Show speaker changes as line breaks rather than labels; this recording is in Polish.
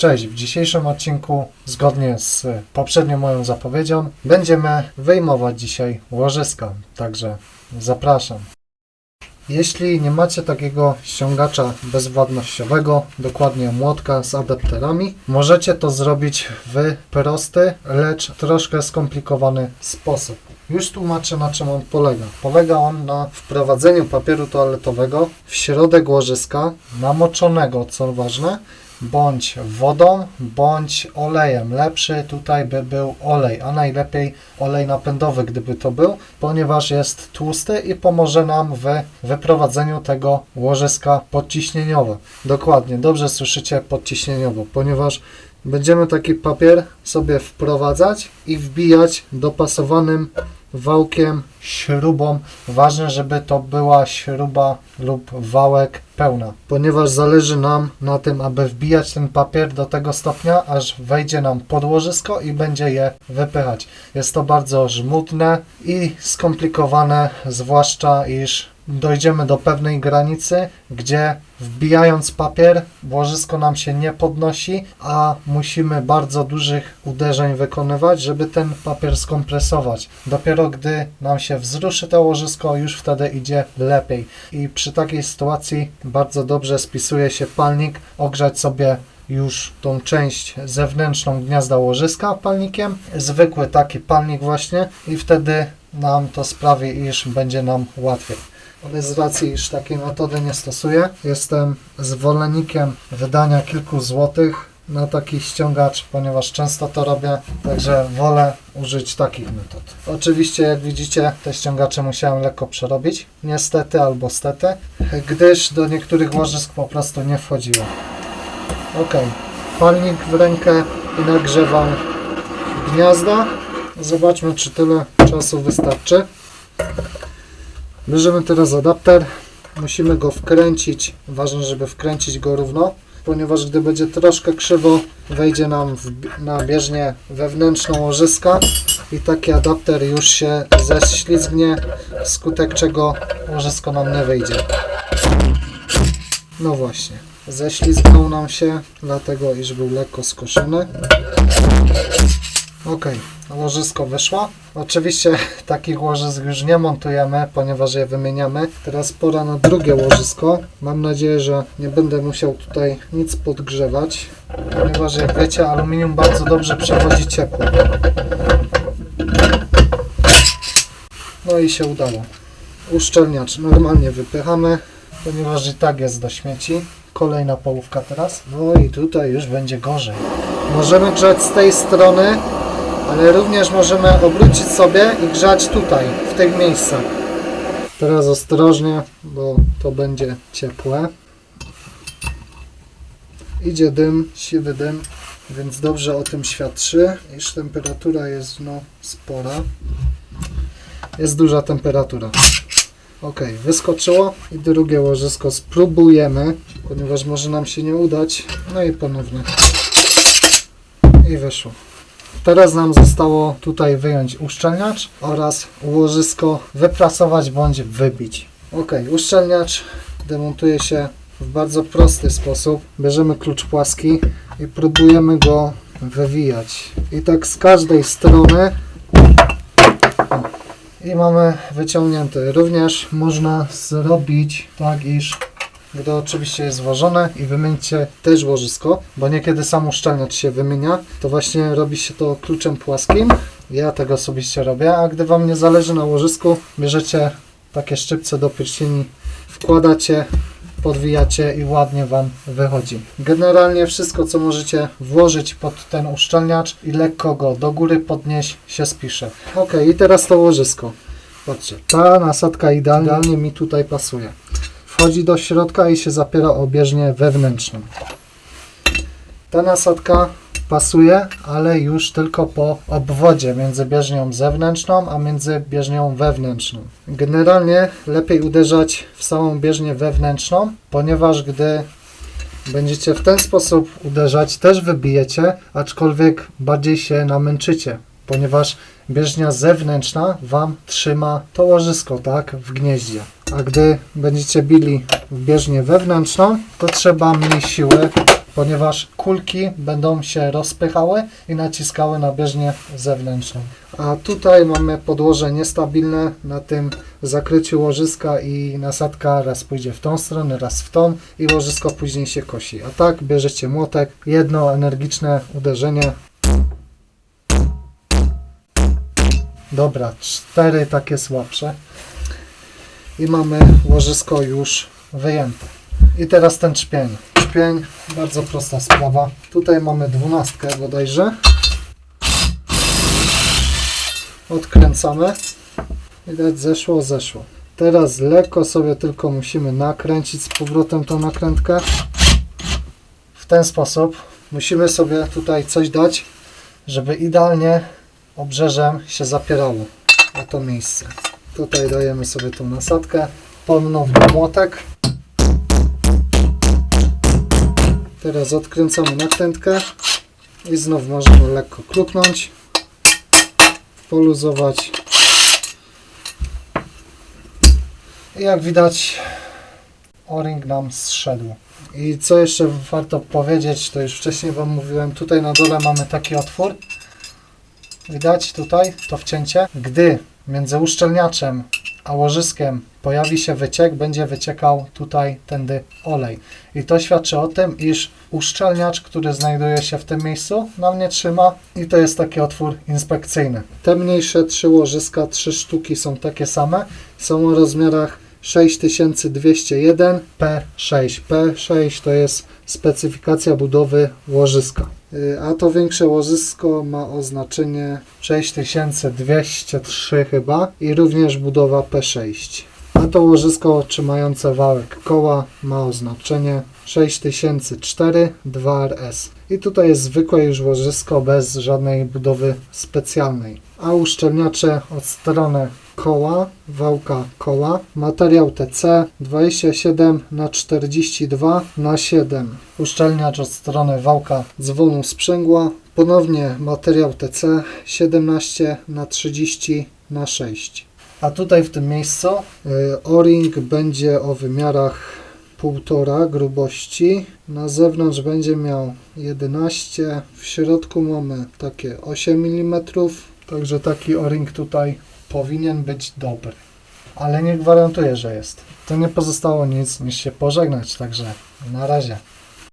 Cześć, w dzisiejszym odcinku, zgodnie z poprzednią moją zapowiedzią, będziemy wyjmować dzisiaj łożyska, także zapraszam. Jeśli nie macie takiego ściągacza bezwładnościowego, dokładnie młotka z adapterami, możecie to zrobić w prosty, lecz troszkę skomplikowany sposób. Już tłumaczę na czym on polega. Polega on na wprowadzeniu papieru toaletowego w środek łożyska, namoczonego, co ważne, bądź wodą, bądź olejem. Lepszy tutaj by był olej, a najlepiej olej napędowy, gdyby to był, ponieważ jest tłusty i pomoże nam w wyprowadzeniu tego łożyska podciśnieniowo. Dokładnie, dobrze słyszycie podciśnieniowo, ponieważ będziemy taki papier sobie wprowadzać i wbijać dopasowanym wałkiem, śrubą. Ważne, żeby to była śruba lub wałek pełna, ponieważ zależy nam na tym, aby wbijać ten papier do tego stopnia, aż wejdzie nam pod łożysko i będzie je wypychać. Jest to bardzo żmudne i skomplikowane, zwłaszcza iż dojdziemy do pewnej granicy, gdzie wbijając papier, łożysko nam się nie podnosi, a musimy bardzo dużych uderzeń wykonywać, żeby ten papier skompresować. Dopiero gdy nam się wzruszy to łożysko, już wtedy idzie lepiej. I przy takiej sytuacji bardzo dobrze spisuje się palnik, ogrzać sobie już tą część zewnętrzną gniazda łożyska palnikiem, zwykły taki palnik właśnie i wtedy nam to sprawi, iż będzie nam łatwiej. Ale z racji, iż takiej metody nie stosuję, jestem zwolennikiem wydania kilku złotych na taki ściągacz, ponieważ często to robię, także wolę użyć takich metod. Oczywiście, jak widzicie, te ściągacze musiałem lekko przerobić, niestety albo stety, gdyż do niektórych łożysk po prostu nie wchodziło. Ok, palnik w rękę i nagrzewam gniazda. Zobaczmy, czy tyle czasu wystarczy. Bierzemy teraz adapter. Musimy go wkręcić. Ważne, żeby wkręcić go równo, ponieważ gdy będzie troszkę krzywo, wejdzie nam w, na bieżnię wewnętrzną łożyska i taki adapter już się ześlizgnie, skutek czego łożysko nam nie wyjdzie. No właśnie, ześlizgnął nam się, dlatego iż był lekko skoszony. Ok, łożysko wyszło. Oczywiście takich łożysk już nie montujemy, ponieważ je wymieniamy. Teraz pora na drugie łożysko. Mam nadzieję, że nie będę musiał tutaj nic podgrzewać, ponieważ jak wiecie, aluminium bardzo dobrze przewodzi ciepło. No i się udało. Uszczelniacz normalnie wypychamy, ponieważ i tak jest do śmieci. Kolejna połówka teraz. No i tutaj już będzie gorzej. Możemy grzać z tej strony, ale również możemy obrócić sobie i grzać tutaj, w tych miejscach. Teraz ostrożnie, bo to będzie ciepłe. Idzie dym, siwy dym, więc dobrze o tym świadczy, iż temperatura jest no spora. Jest duża temperatura. Ok, wyskoczyło i drugie łożysko spróbujemy, ponieważ może nam się nie udać. No i ponownie. I wyszło. Teraz nam zostało tutaj wyjąć uszczelniacz oraz łożysko wyprasować bądź wybić. Ok, uszczelniacz demontuje się w bardzo prosty sposób. Bierzemy klucz płaski i próbujemy go wywijać. I tak z każdej strony. I mamy wyciągnięty. Również można zrobić tak, iż gdy oczywiście jest złożone i wymienicie też łożysko, bo niekiedy sam uszczelniacz się wymienia, to właśnie robi się to kluczem płaskim. Ja tego osobiście robię, a gdy Wam nie zależy na łożysku, bierzecie takie szczypce do pierścieni, wkładacie, podwijacie i ładnie Wam wychodzi. Generalnie wszystko, co możecie włożyć pod ten uszczelniacz i lekko go do góry podnieść, się spisze. Ok, i teraz to łożysko. Patrzcie, ta nasadka idealnie mi tutaj pasuje wchodzi do środka i się zapiera o bieżnię wewnętrzną. Ta nasadka pasuje, ale już tylko po obwodzie między bieżnią zewnętrzną a między bieżnią wewnętrzną. Generalnie lepiej uderzać w samą bieżnię wewnętrzną, ponieważ gdy będziecie w ten sposób uderzać, też wybijecie, aczkolwiek bardziej się namęczycie, ponieważ bieżnia zewnętrzna Wam trzyma to łożysko, tak, w gnieździe. A gdy będziecie bili w bieżnię wewnętrzną, to trzeba mniej siły, ponieważ kulki będą się rozpychały i naciskały na bieżnię zewnętrzną. A tutaj mamy podłoże niestabilne na tym zakryciu łożyska i nasadka raz pójdzie w tą stronę, raz w tą i łożysko później się kosi. A tak bierzecie młotek, jedno energiczne uderzenie. Dobra, cztery takie słabsze. I mamy łożysko już wyjęte. I teraz ten czpień. Czpień, bardzo prosta sprawa. Tutaj mamy dwunastkę bodajże. Odkręcamy. Widać, zeszło, zeszło. Teraz lekko sobie tylko musimy nakręcić z powrotem tą nakrętkę. W ten sposób musimy sobie tutaj coś dać, żeby idealnie obrzeżem się zapierało o to miejsce. Tutaj dajemy sobie tą nasadkę, ponownie młotek. Teraz odkręcamy nakrętkę i znów możemy lekko krupnąć, poluzować. I jak widać, o-ring nam zszedł. I co jeszcze warto powiedzieć, to już wcześniej Wam mówiłem, tutaj na dole mamy taki otwór. Widać tutaj to wcięcie. Gdy między uszczelniaczem a łożyskiem pojawi się wyciek, będzie wyciekał tutaj tędy olej. I to świadczy o tym, iż uszczelniacz, który znajduje się w tym miejscu, nam nie trzyma i to jest taki otwór inspekcyjny. Te mniejsze trzy łożyska, trzy sztuki są takie same, są o rozmiarach 6201 P6. P6 to jest specyfikacja budowy łożyska. Y, A to większe łożysko ma oznaczenie 6203 chyba i również budowa P6. A to łożysko trzymające wałek koła ma oznaczenie 6004 2RS. I tutaj jest zwykłe już łożysko bez żadnej budowy specjalnej. A uszczelniacze od strony koła, wałka koła, materiał TC 27 na 42 na 7. Uszczelniacz od strony wałka dzwonu sprzęgła, ponownie materiał TC 17 na 30 na 6. A tutaj w tym miejscu y, o-ring będzie o wymiarach 1,5 grubości. Na zewnątrz będzie miał 11. W środku mamy takie 8 mm. Także taki o-ring tutaj powinien być dobry. Ale nie gwarantuję, że jest. To nie pozostało nic niż się pożegnać. Także na razie.